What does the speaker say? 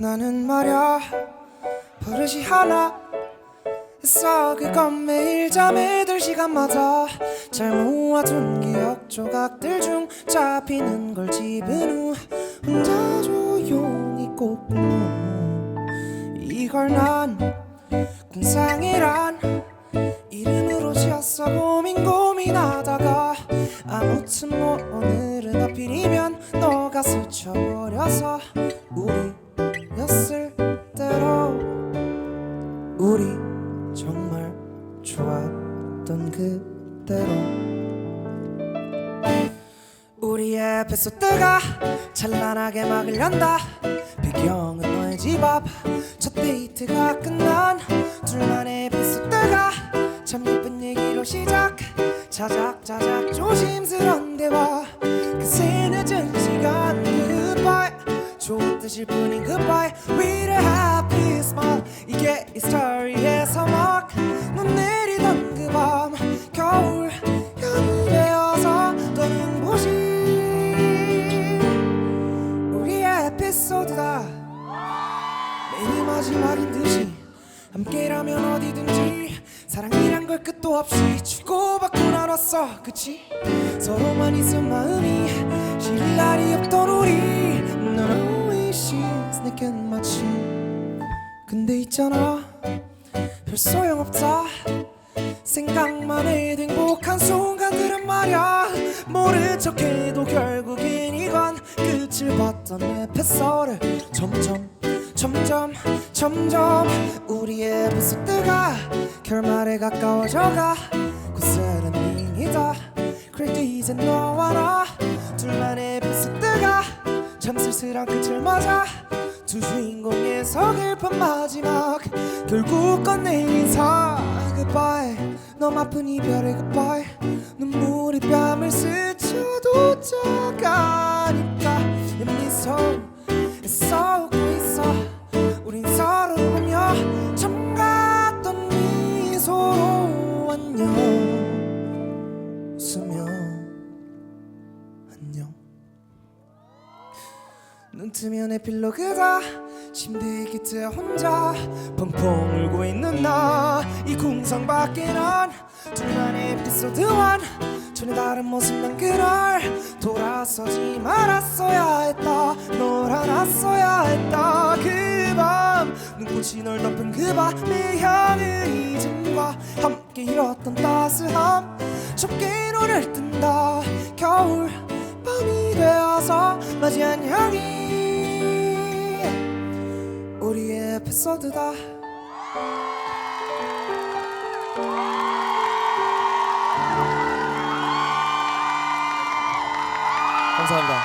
나는 말야 버릇이 하나 있어. 그건 매일 잠에 들 시간마다 잘 모아둔 기억 조각들 중 잡히는 걸 집은 후 혼자 조용히 꼽는 이걸 난 궁상이란 이름으로 지었어. 고민 고민하다가 아무튼 뭐 오늘은 하필이면 너가 스쳐버려서 좋았던 그대로 우리의 에피소드가 찬란하게 막을 연다. 배경은 너의 집 앞. 첫 데이트가 끝난 에피소드다. 매일 마지막인 듯이 함께라면 어디든지 사랑이란 걸 끝도 없이 주고받고 나눴어. 그치? 서로만 있은 마음이 실릴 날이 없던 우리. 넌 always 내겐 마치. 근데 있잖아 별 소용없다. 생각만 해도 행복한 순간들은 끝을 봤던 에피소드 점점 점점 점점 우리의 에피소드가 결말에 가까워져가 고스란 밍이다. 그래도 이제 너와 나 둘만의 에피소드가 참 쓸쓸한 끝을 맞아 두 주인공의 서글픈 마지막 결국 건네인 인사. Goodbye. 너무 아픈 이별의 goodbye. 눈물이 뺨을 스쳐도 작 눈 뜨면 에필로그다. 침대 깃에 혼자 펑펑 울고 있는 나. 이 궁상 밖에 난 둘만의 에피소드 원. 전혀 다른 모습 난 그날 돌아서지 말았어야 했다. 널 안았어야 했다. 그 밤 눈꽃이 널 덮은 그 밤의 향을 잊음과 함께 잃었던 따스함. 좁게 눈을 뜬다. 겨울 밤이 되어서 맞이한 향이 에피소드다 감사합니다.